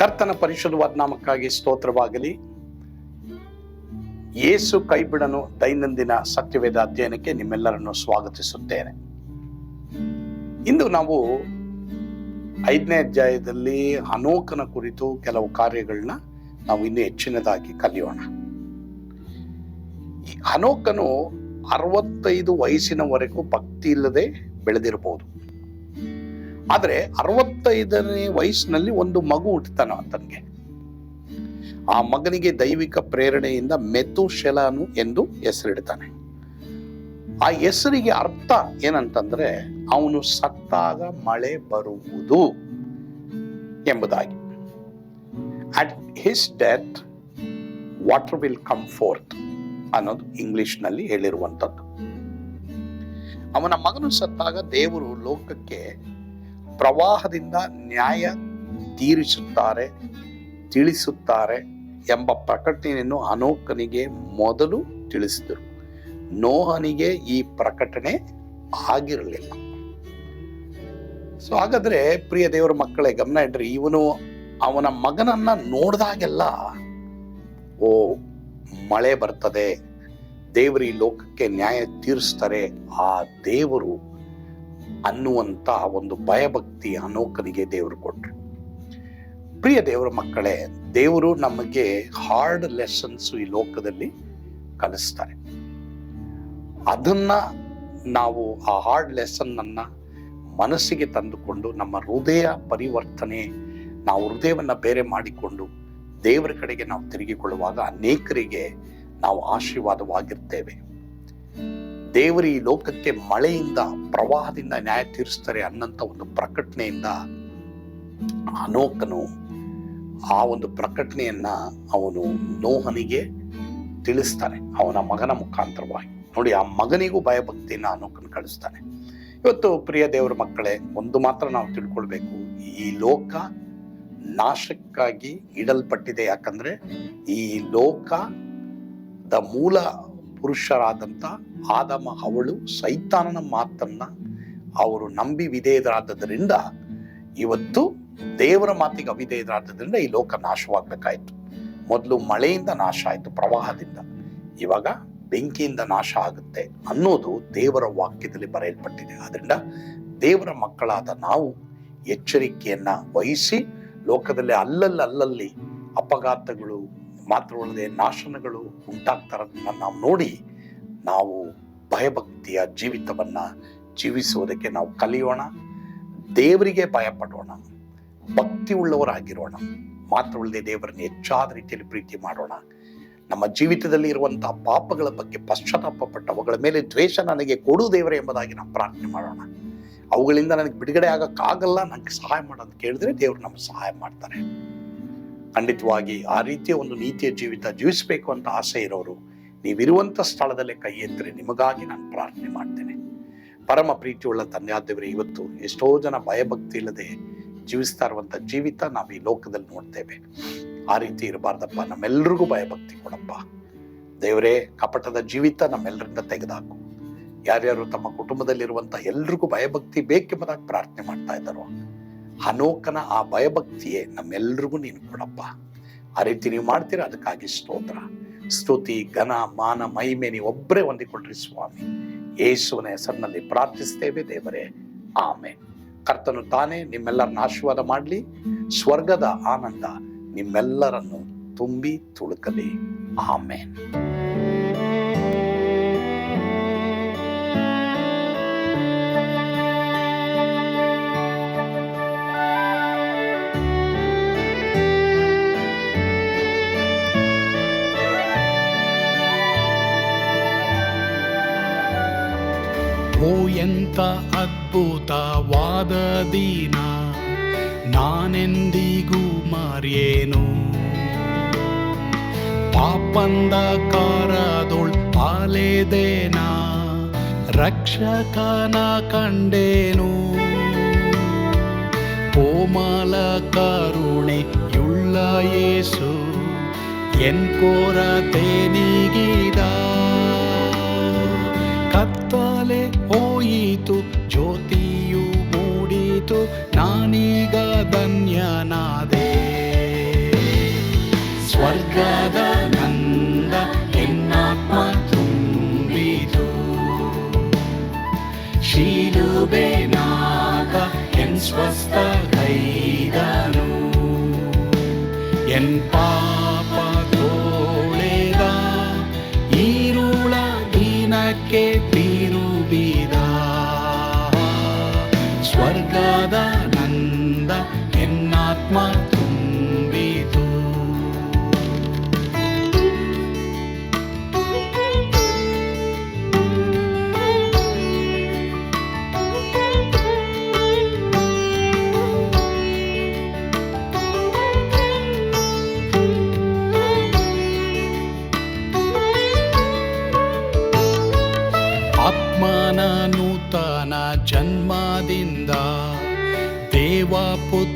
ಕರ್ತನ ಪರಿಶುದ್ಧವಾದ ನಾಮಕ್ಕಾಗಿ ಸ್ತೋತ್ರವಾಗಲಿ. ಯೇಸು ಕೈಬಿಡನು ದೈನಂದಿನ ಸತ್ಯವೇದ ಅಧ್ಯಯನಕ್ಕೆ ನಿಮ್ಮೆಲ್ಲರನ್ನು ಸ್ವಾಗತಿಸುತ್ತೇನೆ. ಇಂದು ನಾವು ಐದನೇ ಅಧ್ಯಾಯದಲ್ಲಿ ಅನೋಕನ ಕುರಿತು ಕೆಲವು ಕಾರ್ಯಗಳನ್ನ ನಾವು ಇನ್ನೂ ಹೆಚ್ಚಿನದಾಗಿ ಕಲಿಯೋಣ. ಅನೋಕನು ಅರವತ್ತೈದು ವಯಸ್ಸಿನವರೆಗೂ ಭಕ್ತಿ ಇಲ್ಲದೆ ಬೆಳೆದಿರಬಹುದು. ಆದರೆ ಅರವತ್ತೈದನೇ ವಯಸ್ಸಿನಲ್ಲಿ ಒಂದು ಮಗು ಹುಟ್ಟುತ್ತಾನ ಆತನಿಗೆ ಆ ಮಗನಿಗೆ ದೈವಿಕ ಪ್ರೇರಣೆಯಿಂದ ಮೆತುಶೆಲಾನು ಎಂದು ಹೆಸರಿಡ್ತಾನೆ. ಆ ಹೆಸರಿಗೆ ಅರ್ಥ ಏನಂತಂದ್ರೆ ಅವನು ಸತ್ತಾಗ ಮಳೆ ಬರುವುದು ಎಂಬುದಾಗಿ. At his death water will come forth ಅನ್ನೋದು ಇಂಗ್ಲಿಷ್ನಲ್ಲಿ ಹೇಳಿರುವಂಥದ್ದು. ಅವನ ಮಗನು ಸತ್ತಾಗ ದೇವರು ಲೋಕಕ್ಕೆ ಪ್ರವಾಹದಿಂದ ನ್ಯಾಯ ತೀರಿಸುತ್ತಾರೆ, ತಿಳಿಸುತ್ತಾರೆ ಎಂಬ ಪ್ರಕಟಣೆಯನ್ನು ಅನೋಕನಿಗೆ ಮೊದಲು ತಿಳಿಸಿದರು. ನೋಹನಿಗೆ ಈ ಪ್ರಕಟಣೆ ಆಗಿರಲಿಲ್ಲ. ಸೊ ಹಾಗಾದ್ರೆ ಪ್ರಿಯ ದೇವರ ಮಕ್ಕಳೇ, ಗಮನ ಇಡ್ರಿ, ಇವನು ಅವನ ಮಗನನ್ನ ನೋಡಿದಾಗೆಲ್ಲ, ಓ, ಮಳೆ ಬರ್ತದೆ, ದೇವರು ಈ ಲೋಕಕ್ಕೆ ನ್ಯಾಯ ತೀರಿಸ್ತಾರೆ, ಆ ದೇವರು ಅನ್ನುವಂತ ಒಂದು ಭಯಭಕ್ತಿ ಅನೋಕನಿಗೆ ದೇವರು ಕೊಟ್ರು. ಪ್ರಿಯ ದೇವರ ಮಕ್ಕಳೇ, ದೇವರು ನಮಗೆ ಹಾರ್ಡ್ ಲೆಸನ್ಸ್ ಈ ಲೋಕದಲ್ಲಿ ಕಲಿಸ್ತಾರೆ. ಅದನ್ನ ನಾವು ಆ ಹಾರ್ಡ್ ಲೆಸನ್ ಅನ್ನ ಮನಸ್ಸಿಗೆ ತಂದುಕೊಂಡು ನಮ್ಮ ಹೃದಯ ಪರಿವರ್ತನೆ, ನಾವು ಹೃದಯವನ್ನ ಬೇರೆ ಮಾಡಿಕೊಂಡು ದೇವರ ಕಡೆಗೆ ನಾವು ತಿರುಗಿಕೊಳ್ಳುವಾಗ ಅನೇಕರಿಗೆ ನಾವು ಆಶೀರ್ವಾದವಾಗಿರ್ತೇವೆ. ದೇವರು ಈ ಲೋಕಕ್ಕೆ ಮಳೆಯಿಂದ, ಪ್ರವಾಹದಿಂದ ನ್ಯಾಯ ತೀರಿಸ್ತಾರೆ ಅನ್ನಂತ ಒಂದು ಪ್ರಕಟಣೆಯಿಂದ ಅನೋಕನು ಆ ಒಂದು ಪ್ರಕಟಣೆಯನ್ನ ಅವನು ನೋಹನಿಗೆ ತಿಳಿಸ್ತಾನೆ, ಅವನ ಮಗನ ಮುಖಾಂತರವಾಗಿ. ನೋಡಿ, ಆ ಮಗನಿಗೂ ಭಯಭಕ್ತಿಯನ್ನ ಅನೋಕನು ಕಳಿಸ್ತಾನೆ. ಇವತ್ತು ಪ್ರಿಯ ದೇವರ ಮಕ್ಕಳೇ, ಒಂದು ಮಾತ್ರ ನಾವು ತಿಳ್ಕೊಳ್ಬೇಕು. ಈ ಲೋಕ ನಾಶಕ್ಕಾಗಿ ಇಡಲ್ಪಟ್ಟಿದೆ, ಯಾಕಂದ್ರೆ ಈ ಲೋಕದ ಮೂಲ ಪುರುಷರಾದಂಥ ಆದಮ ಅವಳು ಸೈತಾನನ ಮಾತನ್ನ ಅವರು ನಂಬಿ ವಿಧೇಯರಾದದ್ರಿಂದ ಇವತ್ತು ದೇವರ ಮಾತಿಗೆ ಅವಿಧೇಯರಾದದ್ರಿಂದ ಈ ಲೋಕ ನಾಶವಾಗಬೇಕಾಯ್ತು. ಮೊದಲು ಮಳೆಯಿಂದ ನಾಶ ಆಯಿತು, ಪ್ರವಾಹದಿಂದ. ಇವಾಗ ಬೆಂಕಿಯಿಂದ ನಾಶ ಆಗುತ್ತೆ ಅನ್ನೋದು ದೇವರ ವಾಕ್ಯದಲ್ಲಿ ಬರೆಯಲ್ಪಟ್ಟಿದೆ. ಆದ್ರಿಂದ ದೇವರ ಮಕ್ಕಳಾದ ನಾವು ಎಚ್ಚರಿಕೆಯನ್ನ ವಹಿಸಿ ಲೋಕದಲ್ಲಿ ಅಲ್ಲಲ್ಲಿ ಅಲ್ಲಲ್ಲಿ ಅಪಘಾತಗಳು, ಮಾತ್ರವಲ್ಲದೆ ನಾಶನಗಳು ಉಂಟಾಗ್ತಾರದನ್ನ ನಾವು ನೋಡಿ ನಾವು ಭಯಭಕ್ತಿಯ ಜೀವಿತವನ್ನು ಜೀವಿಸುವುದಕ್ಕೆ ನಾವು ಕಲಿಯೋಣ, ದೇವರಿಗೆ ಭಯಪಡೋಣ ಭಕ್ತಿ ಉಳ್ಳವರಾಗಿರೋಣ ಮಾತ್ರವಲ್ಲದೆ ದೇವರನ್ನು ಹೆಚ್ಚಾದ ರೀತಿಯಲ್ಲಿ ಪ್ರೀತಿ ಮಾಡೋಣ. ನಮ್ಮ ಜೀವಿತದಲ್ಲಿ ಇರುವಂತಹ ಪಾಪಗಳ ಬಗ್ಗೆ ಪಶ್ಚಾತ್ತಾಪ ಅವುಗಳ ಮೇಲೆ ದ್ವೇಷ ನನಗೆ ಕೊಡು ದೇವರೇ ಎಂಬುದಾಗಿ ನಾವು ಪ್ರಾರ್ಥನೆ ಮಾಡೋಣ. ಅವುಗಳಿಂದ ನನಗೆ ಬಿಡುಗಡೆ ಆಗಕ್ಕಾಗಲ್ಲ ನನಗೆ ಸಹಾಯ ಮಾಡೋದು ಕೇಳಿದ್ರೆ ದೇವರು ನಮ್ಗೆ ಸಹಾಯ ಮಾಡ್ತಾರೆ. ಖಂಡಿತವಾಗಿ ಆ ರೀತಿಯ ಒಂದು ನೀತಿಯ ಜೀವಿತ ಜೀವಿಸಬೇಕು ಅಂತ ಆಸೆ ಇರೋರು ನೀವಿರುವಂತ ಸ್ಥಳದಲ್ಲೇ ಕೈ ಎತ್ತರೆ, ನಿಮಗಾಗಿ ನಾನು ಪ್ರಾರ್ಥನೆ ಮಾಡ್ತೇನೆ. ಪರಮ ಪ್ರೀತಿಯುಳ್ಳ ತಂದೆಯಾದವರೇ, ಇವತ್ತು ಎಷ್ಟೋ ಜನ ಭಯಭಕ್ತಿ ಇಲ್ಲದೆ ಜೀವಿಸ್ತಾ ಇರುವಂಥ ಜೀವಿತ ನಾವು ಈ ಲೋಕದಲ್ಲಿ ನೋಡ್ತೇವೆ. ಆ ರೀತಿ ಇರಬಾರ್ದಪ್ಪ, ನಮ್ಮೆಲ್ರಿಗೂ ಭಯಭಕ್ತಿ ಕೊಡಪ್ಪ. ದೇವರೇ, ಕಪಟದ ಜೀವಿತ ನಮ್ಮೆಲ್ಲರಿಂದ ತೆಗೆದಾಕು. ಯಾರ್ಯಾರು ತಮ್ಮ ಕುಟುಂಬದಲ್ಲಿರುವಂಥ ಎಲ್ರಿಗೂ ಭಯಭಕ್ತಿ ಬೇಕೆಂಬುದಾಗಿ ಪ್ರಾರ್ಥನೆ ಮಾಡ್ತಾ ಇದ್ದಾರೋ ಹನೋಕನ ಆ ಭಯಭಕ್ತಿಯೇ ನಮ್ಮೆಲ್ರಿಗೂ ನೀನು ಕೊಡಪ್ಪ. ಆ ರೀತಿ ನೀವು ಮಾಡ್ತೀರಾ, ಅದಕ್ಕಾಗಿ ಸ್ತೋತ್ರ. ಸ್ತುತಿ, ಘನ, ಮಾನ, ಮಹಿಮೆ ನೀವು ಒಬ್ಬರೇ ಸ್ವಾಮಿ. ಯೇಸುವಿನ ಹೆಸರಿನಲ್ಲಿ ಪ್ರಾರ್ಥಿಸ್ತೇವೆ ದೇವರೇ. ಆಮೆ ಕರ್ತನು ತಾನೇ ನಿಮ್ಮೆಲ್ಲರನ್ನ ಆಶೀರ್ವಾದ ಮಾಡಲಿ. ಸ್ವರ್ಗದ ಆನಂದ ನಿಮ್ಮೆಲ್ಲರನ್ನು ತುಂಬಿ ತುಳುಕಲಿ. ಆಮೇನ್. ಅದ್ಭುತವಾದ ದಿನ ನಾನೆಂದಿಗೂ ಮರೆಯೇನು ಪಾಪಂದ ಕಾರದೊಳ್ ಅಲೆದೇನ ರಕ್ಷಕನ ಕಂಡೇನು ಕೋಮಲ ಕರುಣೆಯುಳ್ಳ ಯೇಸು ಎನ್ ಕೊರತೆ ನೀಗಿದ ಕತ್ತಲೆ ಹೋಯಿತು ಜ್ಯೋತಿಯು ಮೂಡಿತು ನಾನೀಗ ಧನ್ಯನಾದೆ. ಸ್ವರ್ಗದ ನಂದ ಎನ್ನಾತ್ಮ ತುಂಬಿತು. ಶೀಲುಬೆ ನಾಗ ಎನ್ ಸ್ವಸ್ಥ